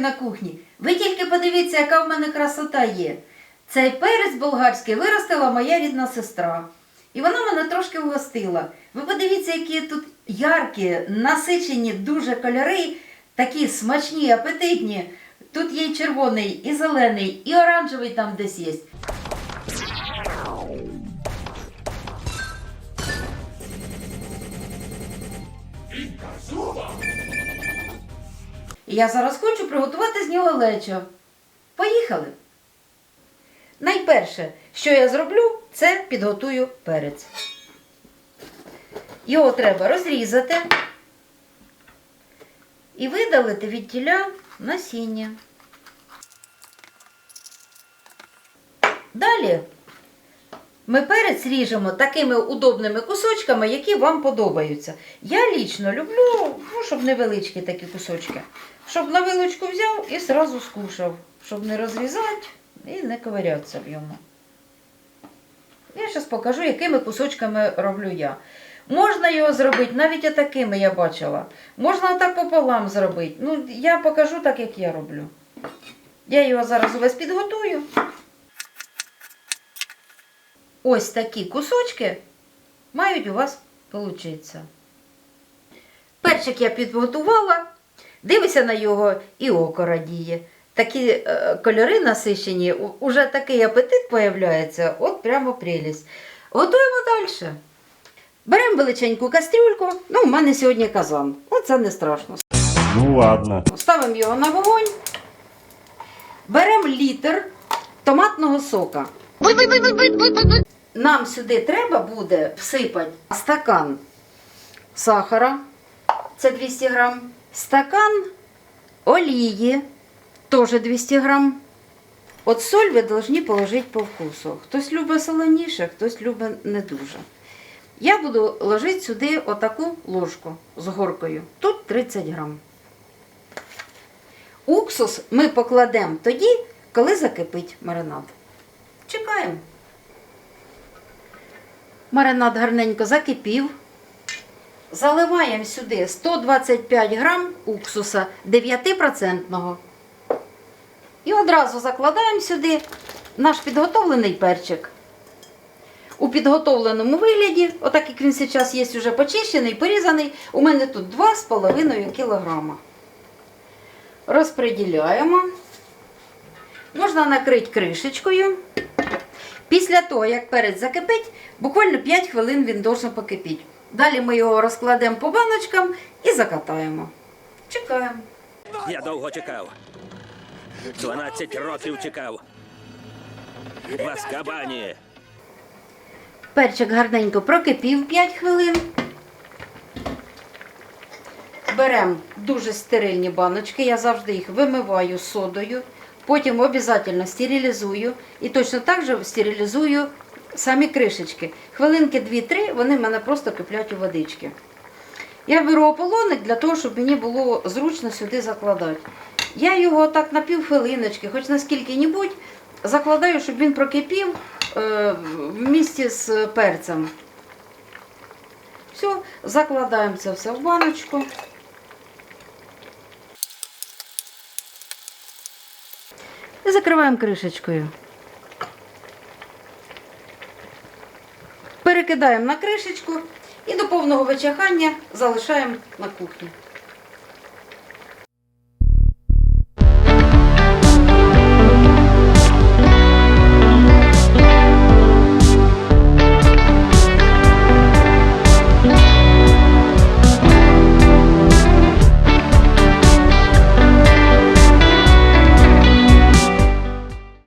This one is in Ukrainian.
на кухні. Ви тільки подивіться, яка в мене красота є. Цей перець болгарський виростила моя рідна сестра. І вона мене трошки вгостила. Ви подивіться, які тут яркі, насичені дуже кольори, такі смачні, апетитні. Тут є і червоний, і зелений, і оранжевий там десь є. Я зараз хочу приготувати з нього лечо. Поїхали. Найперше, що я зроблю, це підготую перець. Його треба розрізати і видалити від тіля насіння. Далі ми перець ріжемо такими удобними кусочками, які вам подобаються. Я лічно люблю, ну, щоб невеличкі такі кусочки. Щоб на вилочку взяв і одразу скушав, щоб не розрізати і не ковирятися в йому. Я зараз покажу, якими кусочками роблю я. Можна його зробити, навіть отакими я бачила. Можна отак пополам зробити. Ну, я покажу так, як я роблю. Я його зараз увесь підготую. Ось такі кусочки мають у вас получитися. Перчик я підготувала, дивися на його і око радіє. Такі е, кольори насичені, уже такий апетит появляється, от прямо прелість. Готуємо далі. Беремо величеньку кастрюльку. Ну, у мене сьогодні казан. Ну, це не страшно. Ну ладно. Ставимо його на вогонь. Беремо літр томатного сока. Нам сюди треба буде всипати стакан сахара, це 200 грам, стакан олії, теж 200 грам. От соль ви повинні положити по вкусу. Хтось любить солоніше, хтось любить не дуже. Я буду ложити сюди отаку ложку з горкою. Тут 30 грам. Уксус ми покладемо тоді, коли закипить маринад. Чекаємо. Маринад гарненько закипів. Заливаємо сюди 125 грам уксуса 9%. І одразу закладаємо сюди наш підготовлений перчик. У підготовленому вигляді, отак як він зараз є вже почищений, порізаний, у мене тут 2,5 кг. Розподіляємо. Можна накрити кришечкою. Після того, як перець закипить, буквально 5 хвилин він должен покипіти. Далі ми його розкладемо по баночкам і закатаємо. Чекаємо. Я довго чекав. 12 років чекав. В Аскабані. Перчик гарненько прокипів 5 хвилин. Беремо дуже стерильні баночки, я завжди їх вимиваю содою, потім обов'язково стерилізую і точно так же стерилізую самі кришечки. Хвилинки 2-3 вони в мене просто киплять у водички. Я беру ополоник для того, щоб мені було зручно сюди закладати. Я його так на півхвилиночки, хоч на скільки-небудь, закладаю, щоб він прокипів е, в місті з перцем. Все, закладаємо це все в баночку. І закриваємо кришечкою. Перекидаємо на кришечку і до повного вичахання залишаємо на кухні.